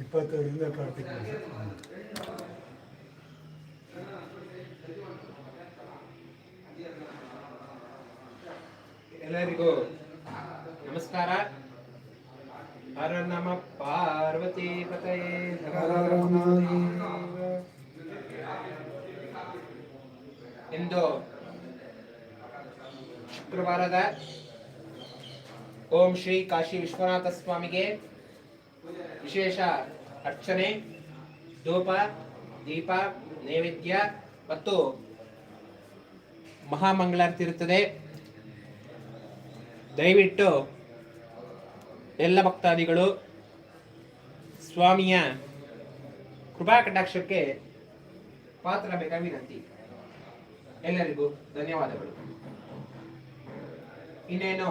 ಇಪ್ಪತ್ತೈದರಿಂದ ಕಾರ್ತಿಕ್ ಮಾಸ ಎಲ್ಲರಿಗೂ ನಮಸ್ಕಾರ ಹರ ನಮ ಪಾರ್ವತಿ ಪತಯೇ. ಇಂದು ಶುಕ್ರವಾರದ ಓಂ ಶ್ರೀ ಕಾಶಿ ವಿಶ್ವನಾಥ ಸ್ವಾಮಿಗೆ ವಿಶೇಷ ಅರ್ಚನೆ, ಧೂಪ, ದೀಪ, ನೈವೇದ್ಯ ಮತ್ತು ಮಹಾಮಂಗಳಾರತಿ ಇರುತ್ತದೆ. ದಯವಿಟ್ಟು ಎಲ್ಲ ಭಕ್ತಾದಿಗಳು, ಸ್ವಾಮಿಯ ಕೃಪಾ ಕಟಾಕ್ಷಕ್ಕೆ ಪಾತ್ರಬೇಕ ವಿನಂತಿ. ಎಲ್ಲರಿಗೂ ಧನ್ಯವಾದಗಳು. ಇನ್ನೇನು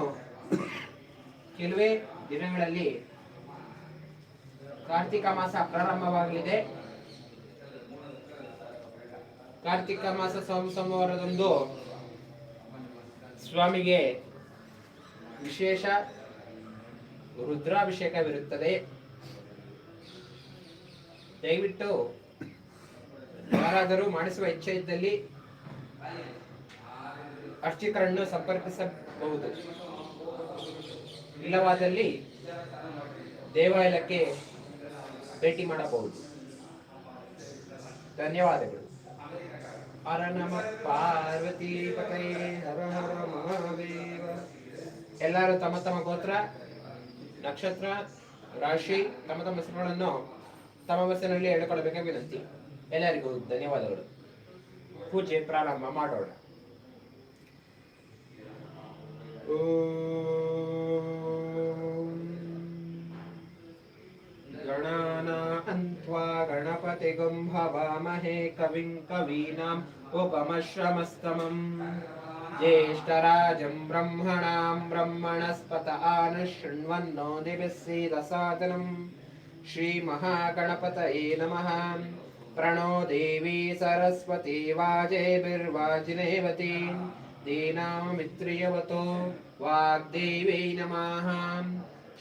ಕೆಲವೇ ದಿನಗಳಲ್ಲಿ ಕಾರ್ತಿಕ ಮಾಸ ಪ್ರಾರಂಭವಾಗಲಿದೆ. ಕಾರ್ತಿಕ ಮಾಸ ಸೋಮ ಸೋಮವಾರದಂದು ಸ್ವಾಮಿಗೆ ವಿಶೇಷ ರುದ್ರಾಭಿಷೇಕವಿರುತ್ತದೆ. ದಯವಿಟ್ಟು ಯಾರಾದರೂ ಮಾಡಿಸುವ ಇಚ್ಛೆ ಇದ್ದಲ್ಲಿ ಅರ್ಚಕರನ್ನು ಸಂಪರ್ಕಿಸಬಹುದು. ಇಲ್ಲವಾದಲ್ಲಿ ದೇವಾಲಯಕ್ಕೆ ಭೇಟಿ ಮಾಡಬಹುದು. ಧನ್ಯವಾದಗಳು. ಹರ ನಮ ಪಾರ್ವತಿ ಮಹಾದೇವ. ಎಲ್ಲರೂ ತಮ್ಮ ತಮ್ಮ ಗೋತ್ರ, ನಕ್ಷತ್ರ, ರಾಶಿ, ತಮ್ಮ ತಮ್ಮ ಹೆಸರುಗಳನ್ನು ತಮ್ಮ ಬಸ್ಸಿನಲ್ಲಿ ಹೇಳಿಕೊಳ್ಳಬೇಕೆ ವಿನಂತಿ. ಎಲ್ಲರಿಗೂ ಧನ್ಯವಾದಗಳು. ಪೂಜೆ ಪ್ರಾರಂಭ ಮಾಡೋಣ. ಓಂ गणपतिगुं भवामहे कविं कवीनाम् उपमश्रमस्तमम् ज्येष्ठराजं ब्रह्मणां ब्रह्मणस्पत आनशृण्वन्नो दिविसीदसादनम् श्रीमहागणपतये नमः प्रणो देवी सरस्वती वाजेभिर्वाजिनेवती दीनामित्रियवतो वाग्देवी नमः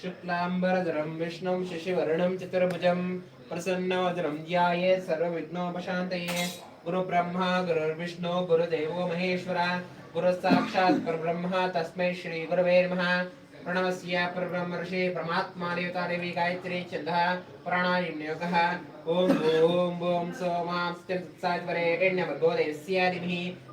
शुक्लाम्बरधरं विष्णुं शशिवर्णं चतुर्भुजं प्रसन्नवदनं ध्याये सर्वविघ्नोपशान्तये। गुरुब्रह्मा, गुरुर्विष्णु, गुरुदेवो महेश्वरा। गुरुसाक्षात् परब्रह्म, तस्मै श्रीगुरवे नमः। प्रणवस्य परब्रह्म ऋषि परमात्मा देवता देवी गायत्री छन्दः प्राणायामयोगः ॐ ॐ ॐ सोमां स्थिरसात्वरे एण्यवर्गो देवस्य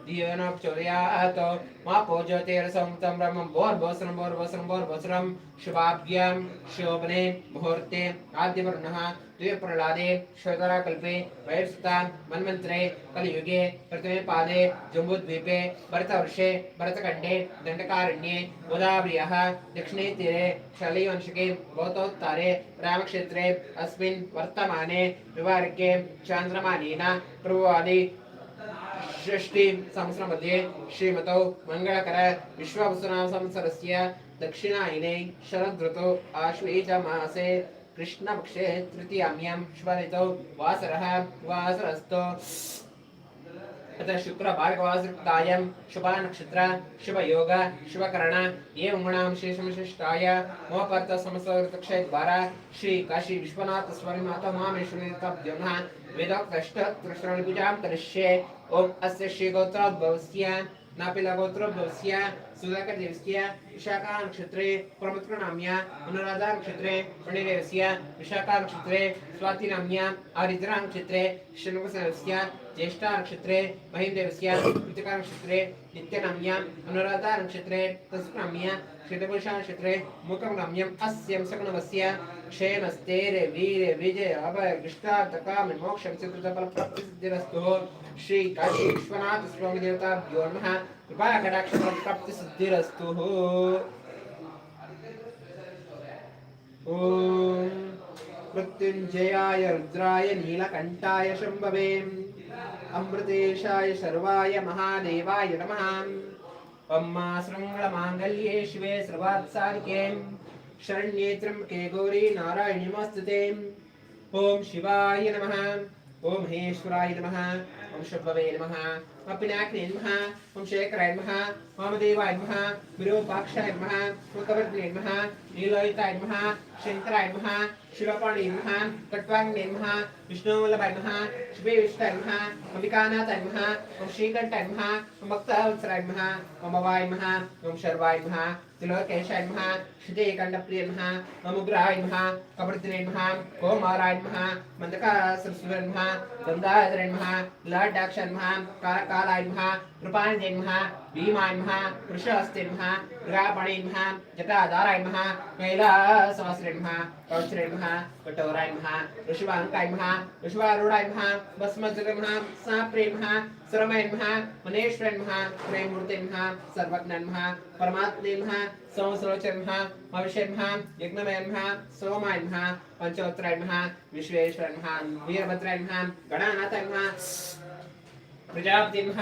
धीमहि धियो न प्रचोदयात् मा पूज्योतिरसं तं ब्रह्मं भोर्भोसरं भोर्भोसरं भोर्भोसरं शुभाभ्यां शोभने मुहूर्ते आद्यवर्णः द्विप्रह्लादे श्वेतराकल्पे वैरसुता मन्वन्तरे कलियुगे प्रथमे पादे जम्बूद्वीपे भरतवर्षे भरतखण्डे दण्डकारण्ये शलैवंशके रामक्षेत्रे अस्मिन् वर्तमाने विवार्गे चान्द्रमानेन प्रभुवादि षष्टि संवत्सरमध्ये श्रीमतौ मङ्गलकर विश्ववसुनाम संवत्सरस्य दक्षिणायने शरदृतौ आश्वेजमासे कृष्णपक्षे तृतीयाम्यां शुभऋतौ वासरः वासरस्थो। अतः शुक्र भार्गवासयुक्तायां शुभा नक्षत्र शुभ योग शुभकरण एवं गुणां शेषमशिष्टाय मोपर्त समस्तक्षय द्वारा श्री काशी विश्वनाथ स्वामी माता मामेश्वरी नमः। वेदोक्तष्ट कृष्ण पूजां करिष्ये ओम अस्य श्री गोत्रोद्भवस्य नापिला गोत्रोद्भवस्य सुधाकर देवस्य विशाखा नक्षत्रे प्रमुत्र नाम्या अनुराधा नक्षत्रे पणिरेवस्य विशाखा नक्षत्रे स्वाति नाम्या आरिद्रा नक्षत्रे शृङ्गसनस्य ज्येष्ठा नक्षत्रे महिन्देवस्य कृतिका नक्षत्रे नित्यनाम्या अनुराधा नक्षत्रे तस्नाम्या श्रीतपुरुषा नक्षत्रे मुखनाम्यम् अस्यं सकणवस्य क्षेमस्तेरे वीरे, विजय, अभय कृष्णार्थकाम मोक्ष चतुर्थफलप्राप्तिसिद्धिरस्तु श्री काशी विश्वनाथ स्वामी देवताभ्यो नमः। कृपा कटाक्ष प्राप्तिसिद्धिरस्तु। ॐ मृत्युञ्जयाय रुद्राय नीलकण्ठाय शम्भवे। अमृतेशाय सर्वाय महादेवाय नमः। अम्मा शृङ्गलमाङ्गल्ये शिवे सर्वात्सारिके शरण्ये त्र्यम्बके गौरी नारायणीमस्तुते। ॐ शिवाय नमः। ओम महेश्वराय नमः। ओम शुभवे नमः। ओम पिनाकिने नमः ओम शेखराय नमः, वामदेवाय नमः, विरूपाक्षाय नमः ओम नमः, नीलोहिताय नमः शंकराय नमः शिवपाणि नमः कट्वांगे नमः विष्णुवल्लभाय नमः शिवे नमः अम्बिकानाथाय नमः ओम श्रीकंठाय नमः ओम भक्तवत्सराय नमः ओम अवाय नमः, ओम शर्वाय नमः। त्रिलोकेशाय नमः श्रुतिकण्ठप्रिय नमः ओम उग्राय नमः कपर्दिने नमः माराय नमः मन्दकासुरसुर नमः गन्धाधर नमः लाडाक्ष नमः कालाय नमः कृपाणिजय नमः भीमाय नमः वृषहस्ते नमः ग्रापाणि नमः जटाधाराय नमः कैलासवासरे नमः कौचरे नमः कटोराय नमः ऋषिवाङ्काय नमः ऋषिवारूढाय नमः भस्मजल नमः साप्रे नमः సురమయన్మహ మునేశ్వరన్మహ త్రయమూర్తిన్మహ సర్వజ్ఞన్మహ పరమాత్మన్మహ సోమసరోచన్మహ మవిషన్మహ యజ్ఞమయన్మహ సోమాయన్మహ పంచోత్రన్మహ విశ్వేశ్వరన్మహ వీరభద్రన్మహ గణానాథన్మహ ప్రజాప్తిన్మహ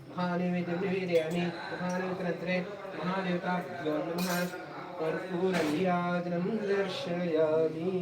कर्पूरनीराजनं दर्शयामि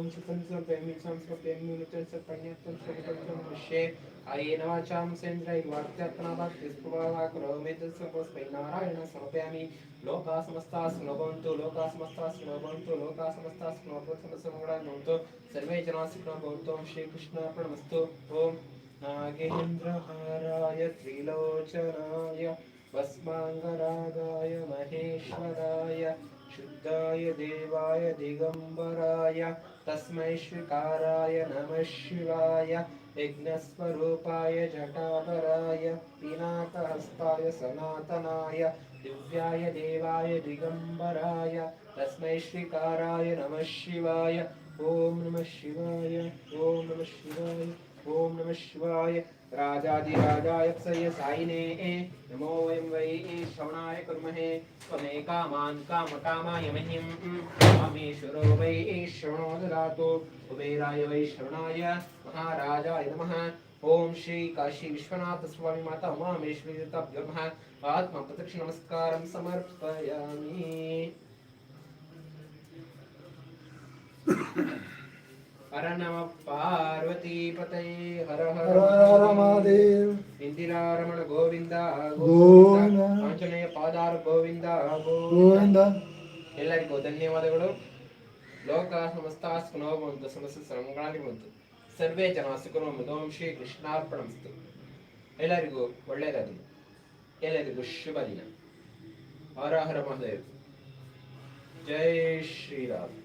ఓం సుఖంసోపేం సంసోపేం వినుతంసపణ్యత్వం సుఖంసోషే అయేనవాచాం సేంద్రై వాక్తప్నాభాత్ విస్ఫువాక్ రోమేతస్సంపస్పై నారాయణ సమర్పయామి లోకా సమస్తా సులభంతు లోకా సమస్తా సులభంతు లోకా సమస్తా సులభంతు సమగుణ భవంతు సర్వే జనా సుఖినో భవంతు శ్రీకృష్ణార్పణమస్తు ఓం నాగేంద్రహారాయ త్రిలోచనాయ భస్మాంగరాగాయ మహేశ్వరాయ शुद्धाय देवाय दिगम्बराय, तस्मै श्रीकाराय नमः शिवाय, यज्ञस्वरूपाय जटाधराय पिनाकहस्ताय सनातनाय, दिव्याय देवाय दिगम्बराय, तस्मै श्रीकाराय नमः शिवाय ॐ नमः शिवाय ॐ नमः शिवाय ॐ नमः शिवाय। राजाधिराजाय क्षय सायिने। नमो वयं वै श्रवणाय कुर्महे। त्वमेकामान् कामकामाय मह्यं कामेश्वरो वै श्रवणो ददातु कुबेराय वै श्रवणाय महाराजाय नमः। ॐ श्री काशी विश्वनाथ स्वामी माता उमामेश्वरी ताभ्यो नमः आत्मप्रत्यक्ष नमस्कारं समर्पयामि। हर नम पार्वती पतये हर हर हर हर महादेव ಇಂದಿರಾರಮಣ ಗೋವಿಂದ ಗೋವಿಂದ. ಆಂಜನೇಯ ಪಾದಾರ ಗೋವಿಂದ ಗೋವಿಂದ ಎಲ್ಲರಿಗೂ ಧನ್ಯವಾದಗಳು ಲೋಕ ಸಮಸ್ತ ಸುಖನೋ ಬಂತು ಸಮಸ್ತ ಸಂಗಳಾಗಿ ಬಂತು ಸರ್ವೇ ಜನ ಸುಖನೋ ಓಂ ಶ್ರೀ ಕೃಷ್ಣಾರ್ಪಣಮಸ್ತು ಎಲ್ಲರಿಗೂ ಒಳ್ಳೆಯದಾಗಲಿ ಎಲ್ಲರಿಗೂ ಶುಭ ದಿನ ಹರ ಹರ ಮಹಾದೇವ್ ಜೈ ಶ್ರೀರಾಮ್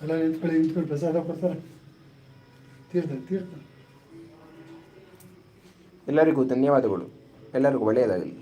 ಎಲ್ಲ ನಿಂತ್ಕೊಳ್ಳಿ ನಿಂತ್ಕೊಳ್ಳಿ ಪ್ರಸಾದ ಕೊಡ್ತಾರೆ ತೀರ್ಥ ತೀರ್ಥ ಎಲ್ಲರಿಗೂ ಧನ್ಯವಾದಗಳು ಎಲ್ಲರಿಗೂ ಒಳ್ಳೆಯದಾಗಲಿ